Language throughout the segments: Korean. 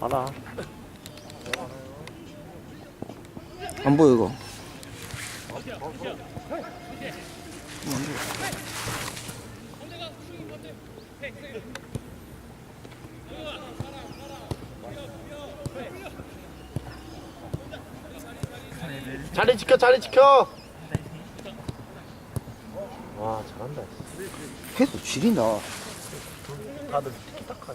받아. 안 보여 이거. 자리 지켜, 자리 지켜. 와, 잘한다. 해도 지린다. 다들 티키타카.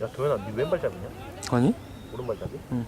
야, 도현아, 니 왼발잡이냐? 아니? 오른발잡이? 응.